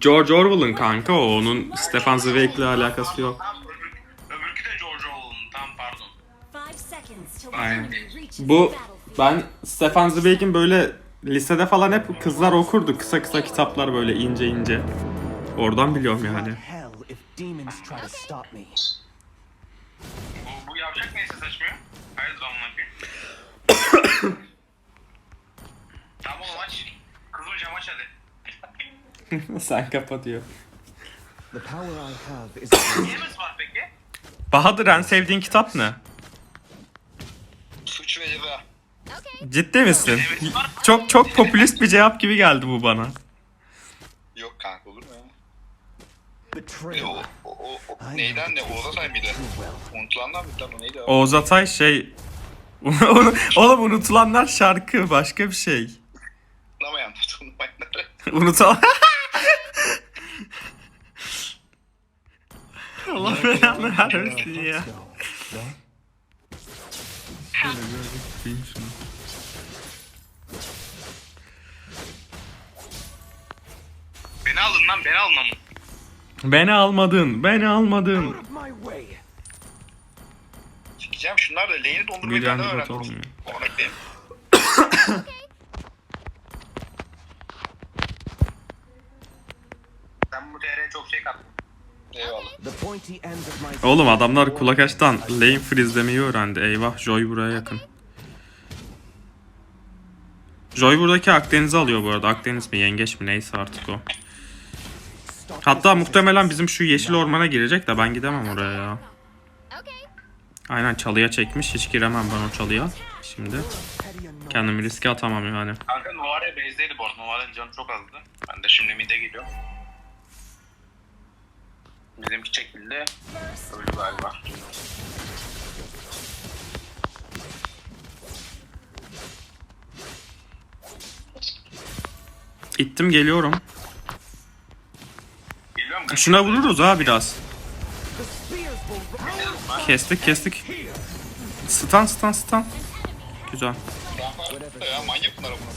George Orwell'ın kanka o. Onun Stefan Zweig'le alakası yok. Öbürkü de George Orwell'ın tam pardon. Aynen. Bu ben Stefan Zweig'in böyle lisede falan hep kızlar okurdu. Kısa kısa kitaplar böyle ince ince. Oradan biliyorum yani. Bu, bu yavşak neyse saçmıyor. Hayırdır amına koyayım. tamam oğlum aç. Kızım cam aç hadi. Sen kapatıyor. The power I have is Neyimiz var peki? Bahadır en sevdiğin kitap ne? Suç ve ceza. Ciddi misin? Çok çok popülist bir cevap gibi geldi bu bana. Yok kanka olur mu ya? E, o, o, o, o neyden ne? Oğuz Atay mıydı? Unutulandan mıydı lan o neydi? o? Oğuz Atay şey... Oğlum unutulanlar şarkı başka bir şey. Unutulamayanlar, unutulmayanlar. Unutulan... Allah belanı vermesin ya. Şöyle bir bakayım şunu. Beni alın lan beni alın amına. Beni almadın, beni almadın. Sikeceğim şunlar da lehini dondurmayı bir öğrendi. bot olmuyor. Ona gideyim. Sen bu TR'ye çok şey kattın. Eyvallah. The pointy end of my Oğlum adamlar kulak açtan lane freeze'lemeyi öğrendi. Eyvah Joy buraya yakın. Joy buradaki Akdeniz'i alıyor bu arada. Akdeniz mi yengeç mi neyse artık o. Hatta muhtemelen bizim şu yeşil ormana girecek de ben gidemem oraya ya. Aynen çalıya çekmiş. Hiç giremem ben o çalıya. Şimdi kendimi riske atamam yani. Kanka Novare base'deydi bu arada. Novare'nin canı çok azdı. Ben de şimdi mid'e geliyorum. Bizimki çekildi. Öldü galiba. İttim geliyorum. Şuna vururuz ha biraz. Kestik kestik. Stun stun stun. Güzel. Ya manyak bunlar amına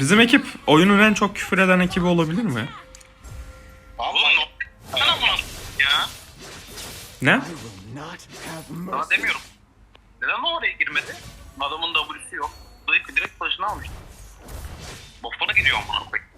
Bizim ekip oyunun en çok küfür eden ekibi olabilir mi? Ne Sana bunu ya. Ne? Mercy. demiyorum. Neden Novare'ye girmedi? Adamın W'si yok. Dayık direkt başına almış. Bofana gidiyor amına koyayım.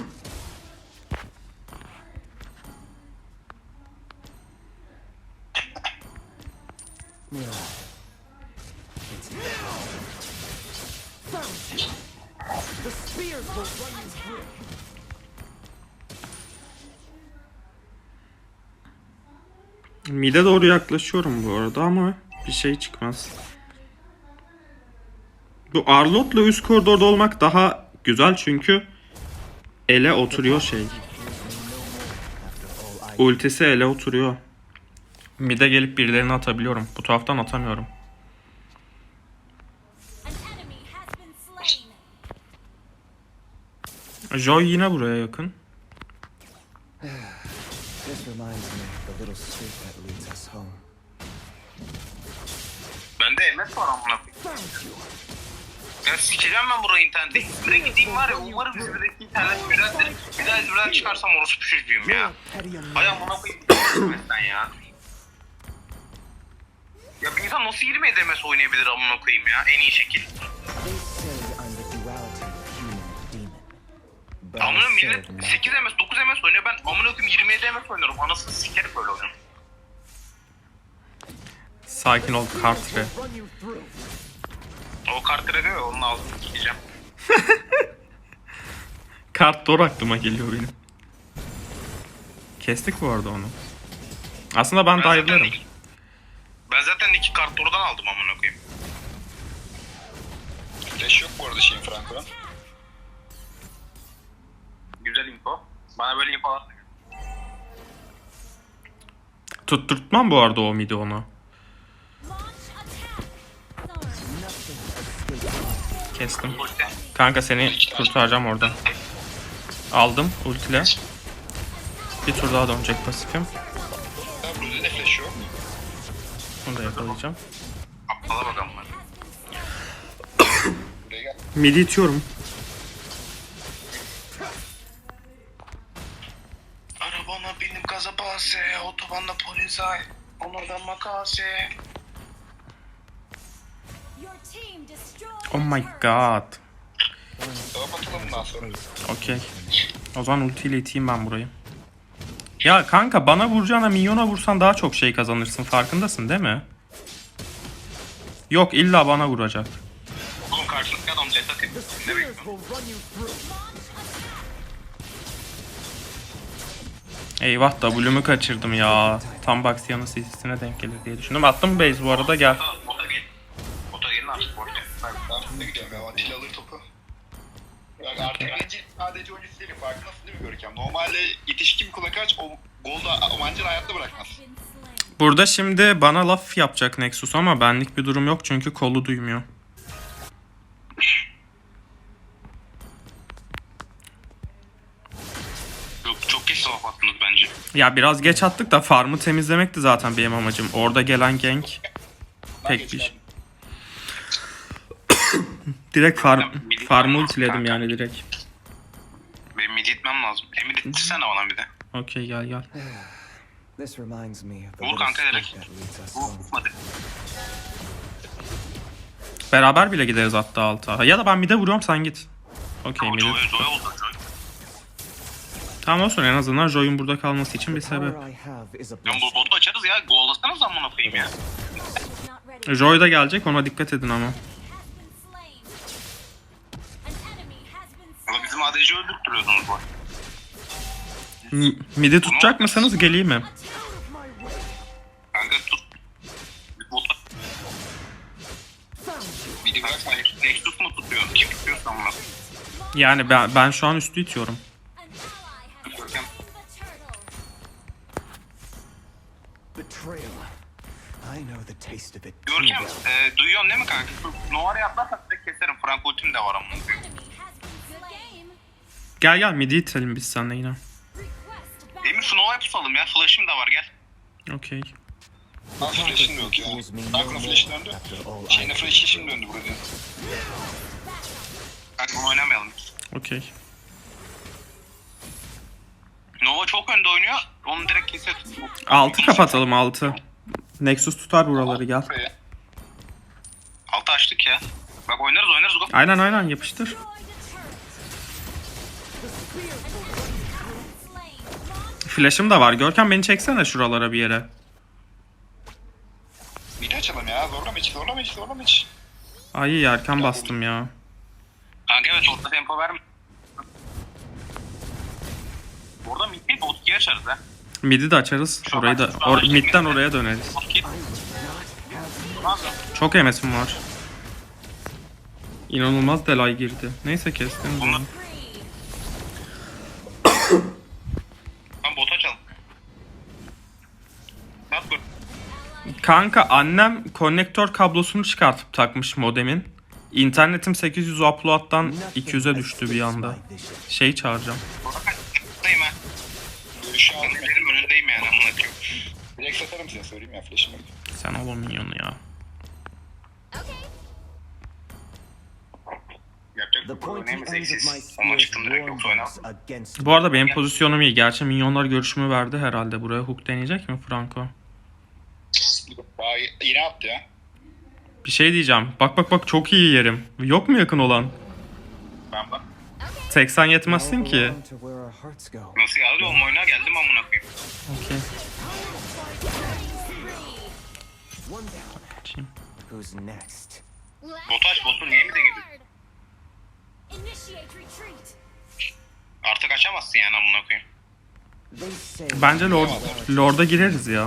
Yeah. Mide doğru yaklaşıyorum bu arada ama bir şey çıkmaz. Bu Arlot'la üst koridorda olmak daha güzel çünkü ele oturuyor şey. Ultisi ele oturuyor. Mide gelip birilerini atabiliyorum. Bu taraftan atamıyorum. Joy yine buraya yakın. Bende MS var amına koyayım. Ya sikeceğim ben burayı internette. İzmir'e gideyim var ya umarım İzmir'deki internet güzeldir. Bir daha İzmir'den çıkarsam orospu çocuğuyum ya. Hay amına koyayım. sen ya. Ya bir insan nasıl 20 edemez oynayabilir amına koyayım ya en iyi şekil. Amına millet serve 8 MS 9 MS oynuyor ben amına koyayım 27 MS oynuyorum. Anasını sikerim böyle oyunu. Sakin ol through. O kartı diyor ya onun ağzını sikeceğim. Kart doğru aklıma geliyor benim. Kestik bu arada onu. Aslında ben Ben zaten, dive'larım. iki, ben zaten iki kart oradan aldım amına koyayım. Flash yok bu arada şeyin Franco'nun. Güzel info. Bana böyle infolar Tutturtmam bu arada o midi onu. Kestim. Kanka seni kurtaracağım oradan. Aldım ultile. Bir tur daha dönecek pasifim. Bunu da yakalayacağım. Bakalım. Midi itiyorum. Otobanda polis ay. Onlardan makase. Oh my god. Okey. O zaman ultiyle iteyim ben burayı. Ya kanka bana vuracağına minyona vursan daha çok şey kazanırsın farkındasın değil mi? Yok illa bana vuracak. Oğlum karşılıklı adam jet atayım. Ne bekliyorsun? Eyvah W'mu kaçırdım ya. Tam Baxia'nın CC'sine denk gelir diye düşündüm. Attım base bu arada gel. Bota- Bota gel. Bota gelin artık boş ver. Ben şimdi gidiyorum ya. Atilla alır topu. Yani artık sadece, sadece oyuncusu değilim. Farkındasın değil mi Görkem? Normalde yetişkin kulak aç, o golda Omancı'nı hayatta bırakmaz. Burada şimdi bana laf yapacak Nexus ama benlik bir durum yok çünkü kolu duymuyor. Sabah attınız bence. Ya biraz geç attık da farmı temizlemekti zaten benim amacım. Orada gelen gank Pek bir- geldim. direkt farm farmı ultiledim yani direkt. Benim mid itmem lazım. Emir ittirsene bana bir de. Okey gel gel. This reminds me of the Vur little kanka direkt. street that leads us Bu home. hadi. Beraber bile gideriz hatta alta. Ya da ben mid'e vuruyorum sen git. Okey mid'e. Joy, Joy oldu Joy. Tamam olsun en azından Joy'un burada kalması için bir sebep. Ben bu botu açarız ya. Gollasanız amına koyayım ya. Ready. Joy da gelecek ona dikkat edin ama. Ama bizim ADC'yi öldürttürüyordunuz bu. M- Mid'i tutacak mısınız geleyim mi? Kanka tut. Bir bota. Midi bırak sen. Nexus mu tutuyor? Kim tutuyorsa amına. Yani ben, ben şu an üstü itiyorum. Görkem e, duyuyorsun değil mi kanka? Novar'ı atlarsak direkt keserim. Frank ultim de var amına koyayım. Gel gel mid'i itelim biz seninle yine. Request back. Emir şu Nova'yı pusalım ya. Flash'ım da var gel. Okey. Lan flash'in yok ya. Dark'ın flash'in döndü. Şeyine flash'in şimdi döndü burada. Kanka bunu oynamayalım. Okey. Nova çok önde oynuyor. Onu direkt keser. Altı kapatalım altı. Nexus tutar buraları gel. Altı açtık ya. Bak oynarız oynarız. Go. Aynen aynen yapıştır. Flash'ım da var. Görkem beni çeksene şuralara bir yere. Midi açalım ya. Zorlama hiç, zorlama hiç, zorlama hiç. Ay erken bastım ya. Kanka evet orta tempo verme. Burada mid bot açarız ha. Mid'i de açarız. Orayı da or, mid'den oraya döneriz. Çok MS'im var. İnanılmaz delay girdi. Neyse kestim. bunu. Free. Lan bot açalım. Sat dur. Kanka annem konnektör kablosunu çıkartıp takmış modemin. İnternetim 800 upload'dan 200'e düştü bir anda. Şey çağıracağım. Burada yani amına koyayım. Direkt satarım size söyleyeyim ya flash'im yok. Sen ol o minyonu ya. Yapacak The bir yok. pointy Neyse ends of my eksiz. Ona spear's çıktım direkt yoksa warm oynamam. ones against Bu arada benim pozisyonum iyi. Gerçi minyonlar görüşümü verdi herhalde. Buraya hook deneyecek mi Franco? Daha yine attı ya. Bir şey diyeceğim. Bak bak bak çok iyi yerim. Yok mu yakın olan? Ben bak. 80 yetmezsin ki. Nasıl geldi oğlum oyuna geldim amına koyayım. Okey. Açayım. Who's next? Botu aç botu niye mi de gidiyor? Artık açamazsın yani amına koyayım. Bence Lord, Lord'a gireriz ya.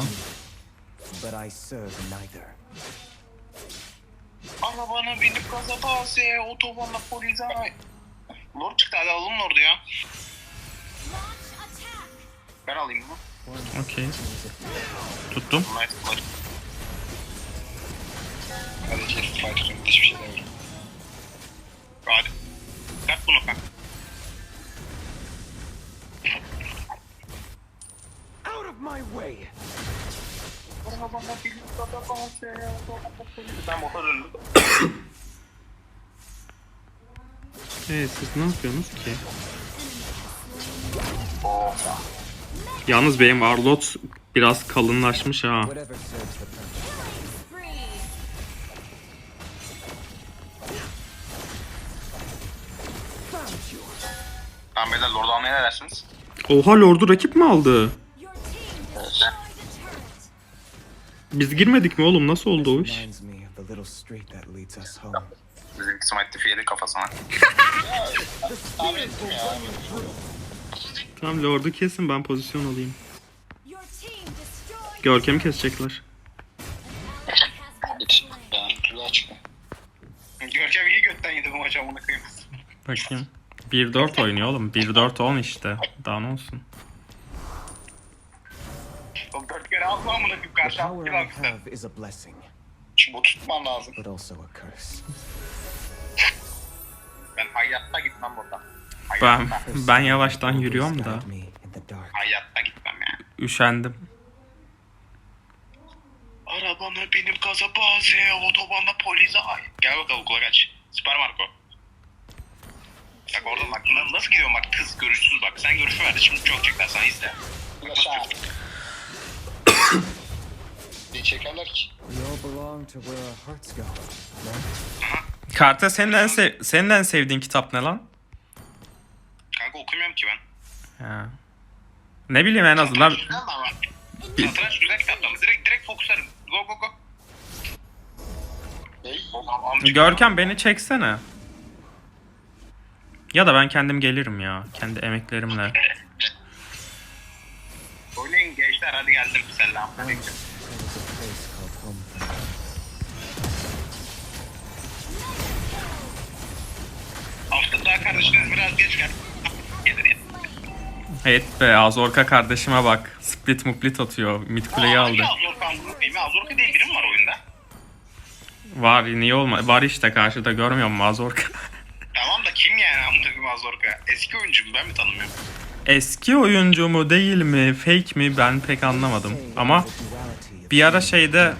but I serve neither. Arabana binip gaza bas ya otobanda polis ay. Lord çıktı hadi alalım Lord'u ya. Ben alayım bunu. Okey. Tuttum. Nice Lord. Hadi chest fight. Hiçbir şey demiyorum. Hadi. Kat bunu kanka. Out of my way! Ben bota döndüm. Ee, siz ne yapıyorsunuz ki? Yalnız benim Arlot biraz kalınlaşmış ha. Tamam beyler Lord almaya ne dersiniz? Oha Lord'u rakip mi aldı? Biz girmedik mi oğlum? Nasıl oldu o iş? Reminds me of the little street that leads us home. Bizimki smite tifi yedi kafasına. Tahmin ettim ya. Tamam Lord'u kesin ben pozisyon alayım. Görkem'i kesecekler. kulağa çıkma. Görkem iyi götten yedi bu maçı amına koyayım. Bakayım. 1-4 oynuyor oğlum. 1-4-10 işte. Daha ne olsun. Oğlum dört kere alma amına koyayım The karşı power altı I lan have is a blessing, Şimdi bu tutman lazım. but also a curse. Ben hayatta gitmem buradan. Ben Hayatta. ben yavaştan yürüyorum da. Hayatta gitmem ya. üşendim. Arabanı benim gaza bazı, otobanda polise ay. Gel bakalım kulak aç. Süper Marco. Bak oradan bak na- nasıl gidiyor bak kız görüşsüz bak. Sen görüşü verdi şimdi çok çekler sana izle. Yaşa. Ne çekerler ki? We all belong to where our hearts go. No? Karta senin en, sev- senin en sevdiğin kitap ne lan? Kanka okumuyorum ki ben. Ha. Ne bileyim en azından Güzel ama? Satranç güzel kitaplar mı? Direkt, direkt fokuslarım. Go go go. Ney? Amca- Görkem beni çeksene. Ya da ben kendim gelirim ya. Kendi emeklerimle. Oynayın gençler hadi geldim. Selam. Once Daha kardeşiniz biraz geç gel. Gelir ya. Evet be Azorka kardeşime bak. Split muplit atıyor. Mid kuleyi Aa, aldı. Azorka ya? Azorka diye biri mi var oyunda? Var niye olma? Var işte karşıda görmüyor musun Azorka? Tamam da kim yani amına Azorka? Eski oyuncu mu? Ben mi tanımıyorum? Eski oyuncu mu değil mi? Fake mi? Ben pek anlamadım. Ama bir ara şeyde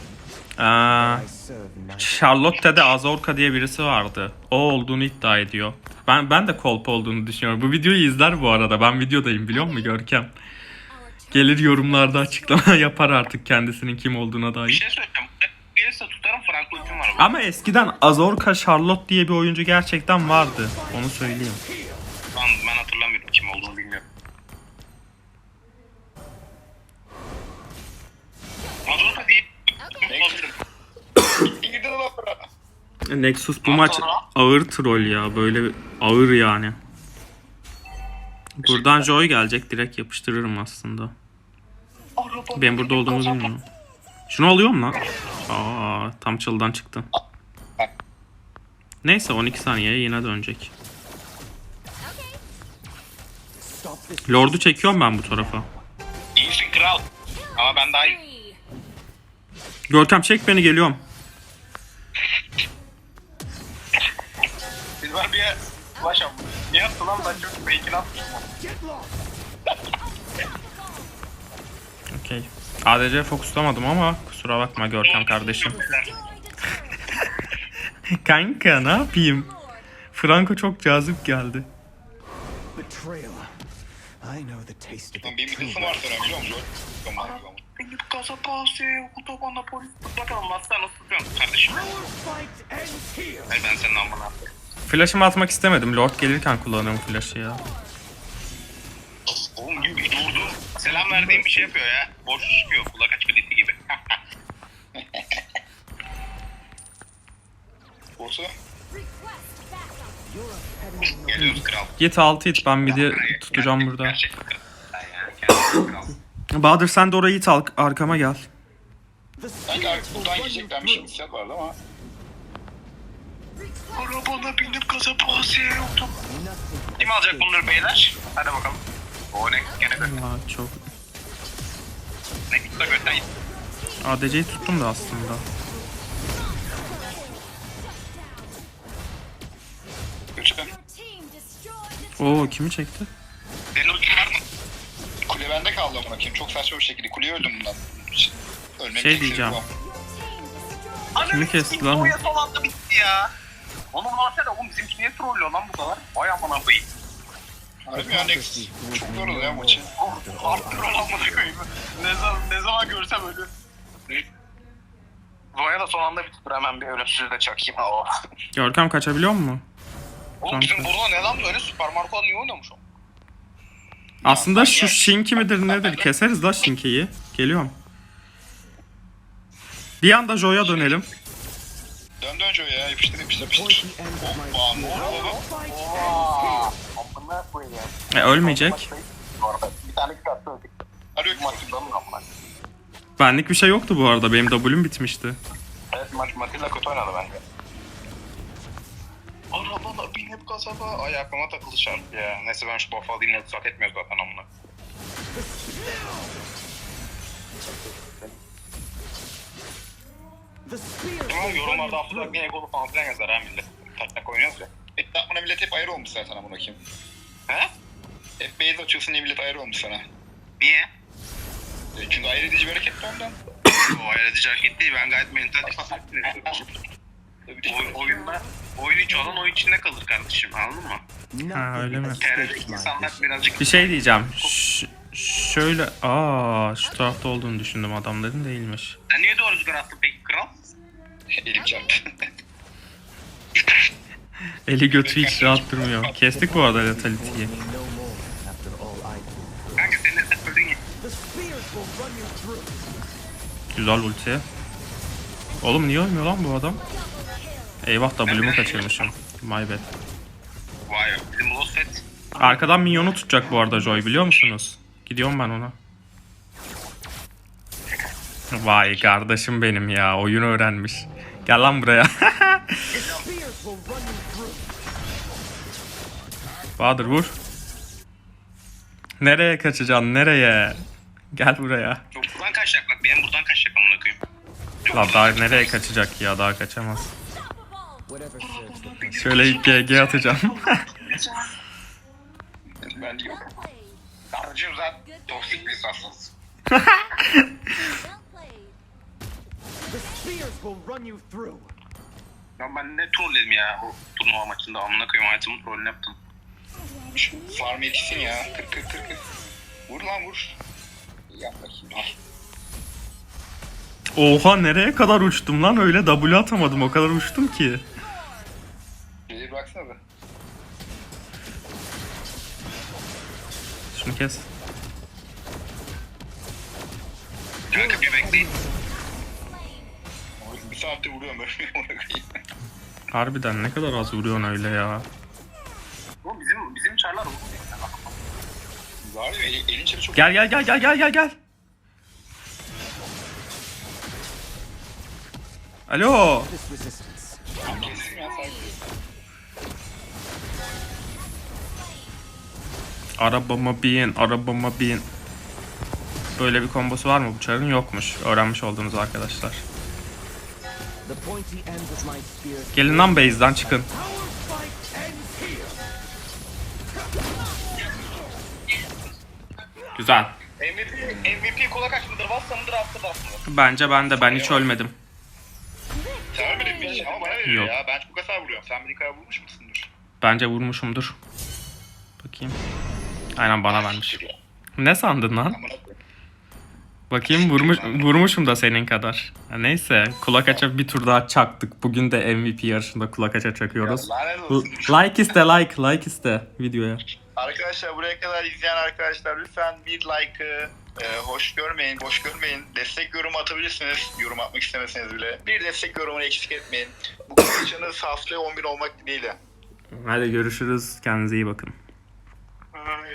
neither. Charlotte'de Azorka diye birisi vardı. O olduğunu iddia ediyor. Ben ben de kolpa olduğunu düşünüyorum. Bu videoyu izler bu arada. Ben videodayım biliyor musun Görkem? Gelir yorumlarda açıklama yapar artık kendisinin kim olduğuna Bir dair. şey söyleyeceğim. Gelirse tutarım Franco kim var? Ama eskiden Azorka Charlotte diye bir oyuncu gerçekten vardı. Onu söyleyeyim. Nexus bu maç ağır troll ya. Böyle ağır yani. Buradan Joy gelecek. Direkt yapıştırırım aslında. Ben burada olduğumu bilmiyorum. Şunu alıyor mu lan? Aa, tam çıldan çıktı. Neyse 12 saniye yine dönecek. Lord'u çekiyorum ben bu tarafa. İyisin kral. Ama ben daha iyi. Görkem çek beni geliyorum. Ulaş abi. Ne yaptı lan ben çok fake'ini atmışım. Okey. ADC fokuslamadım ama kusura bakma Görkem kardeşim. Kanka ne yapayım? Franco çok cazip geldi. Benim bir kızım var sana biliyor musun? Benim gaza pası, otobanda polis. Bakalım nasıl nasıl tutuyorsun kardeşim. Hayır ben senin amına. Flash'ımı atmak istemedim. Lord gelirken kullanıyorum flash'ı ya. Oğlum gibi durdu. Selam verdiğim bir şey yapıyor ya. Boş çıkıyor. Kulak aç bileti gibi. Backup. Geliyoruz kral. Git altı it ben midi tutacağım burada. Gerçek. Bahadır sen de orayı it al- arkama gel. Artık buradan yiyeceklermiş şimdi hissiyat vardı ama. Arabana binip gaza pası, Kim alacak bunları beyler? Hadi bakalım. O ne? Gene de. Aa, çok. Ne gitti götten gitti. ADC'yi tuttum da aslında. Oo kimi çekti? Senin ultin var mı? Kule bende kaldı amına koyayım. Çok saçma bir şekilde kuleye öldüm bundan. Ölmem Şey diyeceğim. Kimi kesti lan o? Zoya son anda bitti ya. Onu varsana oğlum bizimki niye trollüyor lan bu kadar? Vay amına koyayım. Harbi ya Nexus. Çok zor oluyor ya maçı. Artık troll amına koyayım. Ne zaman, ne zaman görsem ölür. Zoya da son anda bitti. Dur hemen bir ölümsüzü de çakayım. Oh. Görkem kaçabiliyor mu? Oğlum bizim burada ne lan böyle Super Marco niye oynamış o? Aslında şu Shinki midir nedir? Keseriz la Shinki'yi. Geliyorum. Bir anda Joe'ya dönelim. Dön dön Joe ya. Yapıştır yapıştır yapıştır. Aa ne oldu baba? Amına koyayım. E, ölmeyecek. Bir tane öldük. Hadi yok. Matilda mı amına? Benlik bir şey yoktu bu arada. Benim W'm bitmişti. Evet maç Matilda kötü oynadı bence. Arabana binip kasaba. Ay aklıma takıldı şarkı ya. Neyse ben şu buff alayım hak etmiyoruz zaten amına. Ama yorumlarda through. bir egolu falan filan yazar ha millet. Taklak oynuyoruz ya. Et yapmana millet hep ayrı olmuş zaten amına koyayım. He? Hep base açıyorsun diye millet ayrı olmuş sana. Niye? E, Çünkü ayrı edici bereket de ondan. O ayrıcı hareket değil. Ben gayet mental Tabii de- Oy, oyunda oyun içi olan oyun içinde kalır kardeşim anladın mı? Ha, öyle mi? TR'deki insanlar birazcık Bir şey diyeceğim. Ş- şöyle... Aa, şu tarafta olduğunu düşündüm adamların değilmiş. Sen niye doğru rüzgar attın peki? Elim çarptı. Eli götü hiç rahat durmuyor. Kestik bu arada Letality'yi. Kanka senin ya. Güzel ulti. Oğlum niye ölmüyor lan bu adam? Eyvah W'mu kaçırmışım. My bad. Vay be. Bizim Losfet. Arkadan minyonu tutacak bu arada Joy biliyor musunuz? Gidiyorum ben ona. Vay kardeşim benim ya oyun öğrenmiş. Gel lan buraya. Bahadır vur. Nereye kaçacaksın nereye? Gel buraya. Yok buradan kaçacak bak. Benim buradan kaçacak amına koyayım. Yok, La buradan daha nereye kaçacak ya daha kaçamaz. Şöyle ilk GG atacağım. Bence yok. Karıcığım sen toksik bir insansınız. Well played. The spears will run you through. Ya ben ne trolledim ya o turnuva maçında amına koyayım hayatımın trollünü yaptım. Şu farm yetişsin ya. Kır kır kır kır. Vur lan vur. Yap bakayım. Al. Oha nereye kadar uçtum lan öyle W atamadım o kadar uçtum ki. Şeyi bıraksana da. Şunu kes. Kanka bir bekleyin. Saattir vuruyorum koyayım. Harbiden ne kadar az vuruyorsun öyle ya. Oğlum bizim bizim çarlar oğlum. Var ya el- elin çarı çok... Gel gel gel gel gel gel gel. Alo. Resistance. Kesin ya sakin. Arabama bin, arabama bin. Böyle bir kombosu var mı bu çarın? Yokmuş. Öğrenmiş oldunuz arkadaşlar. Gelin lan base'den çıkın. Güzel. MVP, MVP kola kaç mıdır? Vassa mıdır? Da mıdır? Bence ben de ben hiç ölmedim. Sen vermedin mi hiç? Ama bana veriyor Yok. ya. Ben çok hasar vuruyorum. Sen kadar vurmuş musundur? Bence vurmuşumdur. Bakayım. Aynen bana vermiş. Ne sandın lan? Bakayım vurmuş, vurmuşum da senin kadar. Ha, neyse kulak aça bir tur daha çaktık. Bugün de MVP yarışında kulak aça çakıyoruz. Ya lanet L- olsun. like iste like like iste videoya. Arkadaşlar buraya kadar izleyen arkadaşlar lütfen bir like'ı e, hoş görmeyin, boş görmeyin. Destek yorumu atabilirsiniz. Yorum atmak istemeseniz bile. Bir destek yorumunu eksik etmeyin. Bu konuşanız haftaya 11 olmak dileğiyle. Hadi görüşürüz. Kendinize iyi bakın. Ay.